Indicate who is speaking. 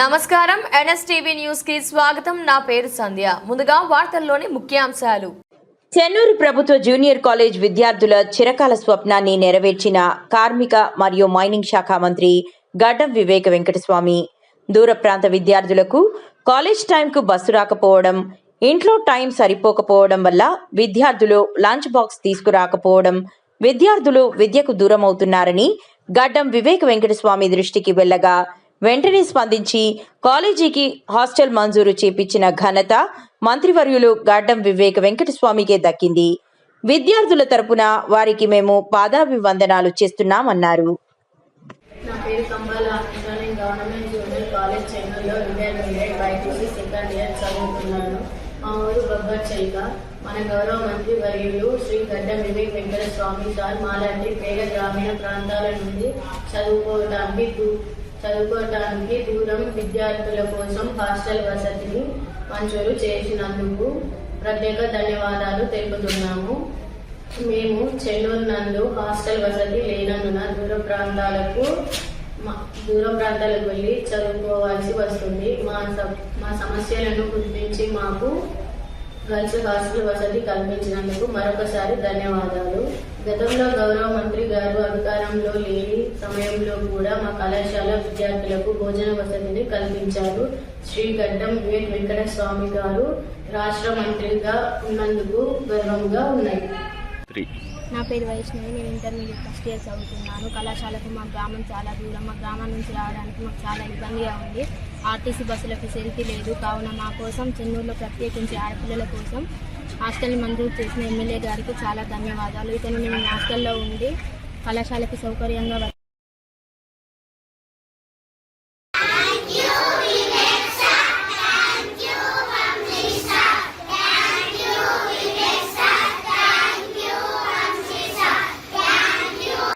Speaker 1: నమస్కారం. ఎన్ఎస్టీవీ న్యూస్కి స్వాగతం. నా పేరు సంధ్య. ముందుగా వార్తల్లోని ముఖ్యాంశాలు.
Speaker 2: చెన్నూరు ప్రభుత్వ జూనియర్ కాలేజ్ విద్యార్థుల చిరకాల స్వప్నాన్ని నెరవేర్చిన కార్మిక మరియు మైనింగ్ శాఖ మంత్రి గడ్డం వివేక వెంకటస్వామి. దూర ప్రాంత విద్యార్థులకు కాలేజ్ టైంకు బస్సు రాకపోవడం ఇంట్లో టైం సరిపోకపోవడం వల్ల విద్యార్థులు లంచ్ బాక్స్ తీసుకురాకపోవడం విద్యార్థులు విద్యకు దూరం అవుతున్నారని గడ్డం వివేక వెంకటస్వామి దృష్టికి వెళ్ళగా వెంటనే స్పందించి కాలేజీకి హాస్టల్ మంజూరు చేపించిన ఘనత మంత్రివర్యులు గాడ్డం వివేక వెంకటస్వామికే దక్కింది. విద్యార్థుల తరపున వారికి మేము పాదాభివందనాలు చేస్తున్నామన్నారు.
Speaker 3: నా పేరు కంబాల నేను గవర్నమెంట్ జూనియర్ కాలేజ్ చెన్నైలో ఇంటర్మీడియట్ బైపీసీ సెకండ్ ఇయర్ చదువుతున్నాను. మా ఊరు బొబ్బర్ చెల్క. మన గౌరవ మంత్రి వర్యులు శ్రీ గడ్డ వివేక్ వెంకట స్వామి సార్ మాలాంటి పేద గ్రామీణ ప్రాంతాల నుండి చదువుకోవడానికి చదువుకోవటానికి దూరం విద్యార్థుల కోసం హాస్టల్ వసతిని మంజూరు చేసినందుకు ప్రత్యేక ధన్యవాదాలు తెలుపుతున్నాము. మేము చెన్నూరు నందు హాస్టల్ వసతి లేనందున దూర ప్రాంతాలకు మా- దూర ప్రాంతాలకు వెళ్ళి చదువుకోవాల్సి వస్తుంది. మా స- మా సమస్యలను గుర్తించి మాకు గర్ల్స్ హాస్టల్ వసతి కల్పించినందుకు మరొకసారి ధన్యవాదాలు. గతంలో గౌరవ మంత్రి గారు అధికారంలో లేని సమయంలో కూడా మా కళాశాల విద్యార్థులకు భోజన వసతిని కల్పించారు. శ్రీ గడ్డం వివేక్ వెంకట స్వామి గారు రాష్ట్ర మంత్రిగా ఉన్నందుకు గర్వంగా ఉన్నాయి.
Speaker 4: త్రీ.
Speaker 5: నా పేరు వైష్ణవి నేను ఇంటర్మీడియట్ ఫస్ట్ ఇయర్ చదువుతున్నాను. కళాశాలకు మా గ్రామం చాలా దూరం. మా గ్రామం నుంచి రావడానికి మాకు చాలా ఇబ్బందిగా ఉంది. ఆర్టీసీ బస్సుల ఫెసిలిటీ లేదు. కావున మా కోసం చెన్నూరులో ప్రత్యేకించి ఆడపిల్లల కోసం హాస్టల్ మంజూరు చేసిన ఎమ్మెల్యే గారికి చాలా ధన్యవాదాలు. ఇతను మేము హాస్టల్లో ఉండి కళాశాలకి సౌకర్యంగా